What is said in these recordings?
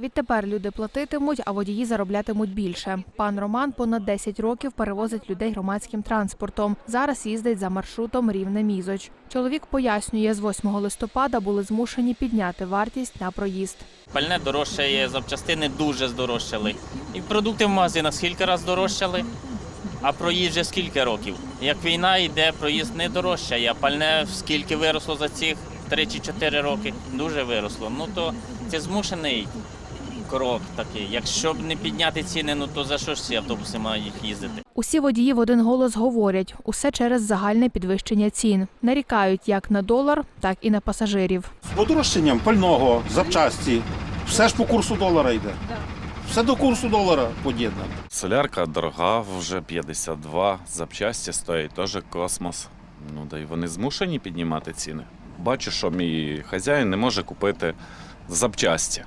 Відтепер люди платитимуть, а водії зароблятимуть більше. Пан Роман понад 10 років перевозить людей громадським транспортом. Зараз їздить за маршрутом рівне мізоч. Чоловік пояснює, з 8 листопада були змушені підняти вартість на проїзд. Пальне дорожчає, запчастини дуже здорожчали. І продукти в магазинах скільки разів дорожчали, а проїзд вже скільки років. Як війна йде, проїзд не дорожчає, а пальне скільки виросло за цих 3 чи 4 роки, дуже виросло. Ну то це змушений крок такий. Якщо б не підняти ціни, ну то за що ж ці автобуси мають їздити? Усі водії в один голос говорять усе через загальне підвищення цін. Нарікають як на долар, так і на пасажирів. З подорожчанням пального, запчасті, все ж по курсу долара йде. Все до курсу долара подібне. Солярка дорога, вже 52, запчасті стоять теж космос. Ну да й вони змушені піднімати ціни. Бачу, що мій хазяїн не може купити запчасті.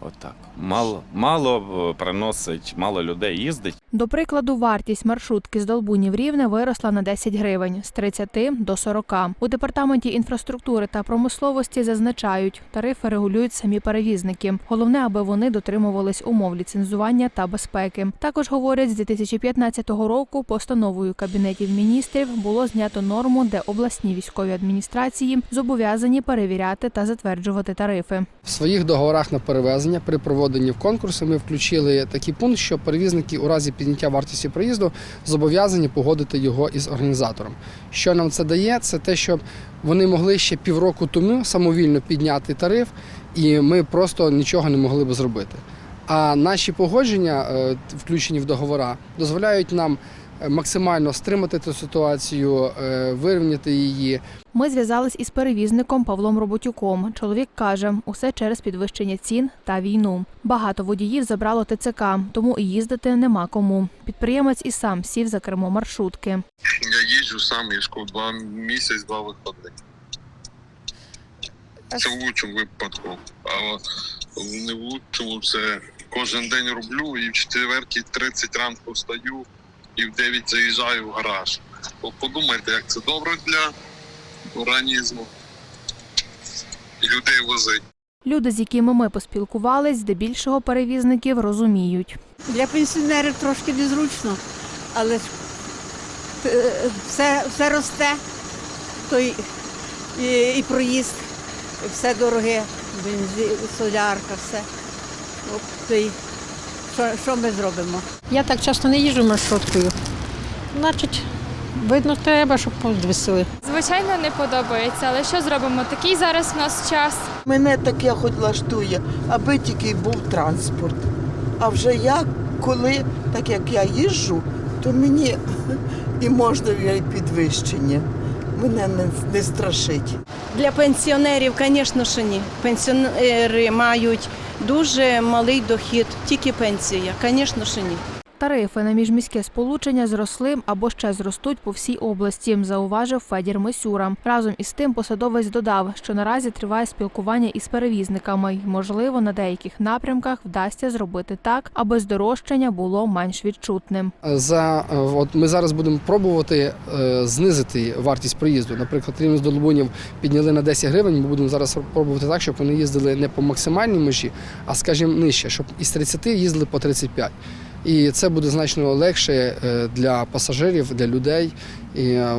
От. Мало, мало е, приносить, мало людей їздить. До прикладу, вартість маршрутки з Долбунів Рівне виросла на 10 гривень з 30 до 40. У департаменті інфраструктури та промисловості зазначають, тарифи регулюють самі перевізники. Головне, аби вони дотримувались умов ліцензування та безпеки. Також говорять, з 2015 року постановою кабінетів міністрів було знято норму, де обласні військові адміністрації зобов'язані перевіряти та затверджувати тарифи. В своїх договорах на перевезення при проводенні в конкурсі ми включили такий пункт, що перевізники у разі підняття вартості проїзду зобов'язані погодити його із організатором. Що нам це дає? Це те, що вони могли ще півроку тому самовільно підняти тариф, і ми просто нічого не могли би зробити. А наші погодження, е, включені в договора, дозволяють нам максимально стримати цю ситуацію, е, вирівняти її, Ми зв'язались із перевізником Павлом Роботюком. Чоловік каже, усе через підвищення цін та війну. Багато водіїв забрало ТЦК, тому і їздити нема кому. Підприємець і сам сів за кермо маршрутки. Я їжджу сам їжку два місяць, два виходи. Це в лучшому випадку. А не в лучшому це кожен день роблю і в четвертій 30 ранку встаю і в 9 заїжджаю в гараж. Подумайте, як це добре для організму. І людей возить. Люди, з якими ми поспілкувались, здебільшого перевізників розуміють. Для пенсіонерів трошки незручно, але ж е, все, все росте, то й, і, і проїзд, і все дороге, бензин, солярка, все. От, що, що ми зробимо? Я так часто не їжджу маршруткою. Значить, видно, треба, щоб підвисили. Звичайно, не подобається, але що зробимо? Такий зараз в нас час. Мене таке хоч влаштує, аби тільки був транспорт. А вже я, коли, так як я їжджу, то мені і можна і підвищення. Мене не, не страшить. Для пенсіонерів, звісно, що ні. Пенсіонери мають дуже малий дохід, тільки пенсія, звісно, що ні. Тарифи на міжміське сполучення зросли або ще зростуть по всій області, зауважив Федір Мисюра. Разом із тим посадовець додав, що наразі триває спілкування із перевізниками, і, можливо, на деяких напрямках вдасться зробити так, аби здорожчання було менш відчутним. За е, от ми зараз будемо пробувати е, знизити вартість проїзду. Наприклад, рівень з Долбунів підняли на 10 гривень. Ми будемо зараз пробувати так, щоб вони їздили не по максимальній межі, а скажімо, нижче, щоб із 30 їздили по 35. І це буде значно легше е, для пасажирів, для людей. І е,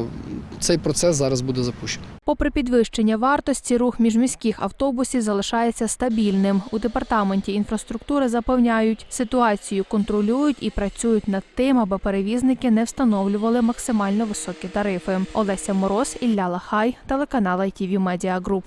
цей процес зараз буде запущений. Попри підвищення вартості, рух міжміських автобусів залишається стабільним. У департаменті інфраструктури запевняють, ситуацію контролюють і працюють над тим, аби перевізники не встановлювали максимально високі тарифи. Олеся Мороз, Ілля Лахай, телеканал ITV Media Group.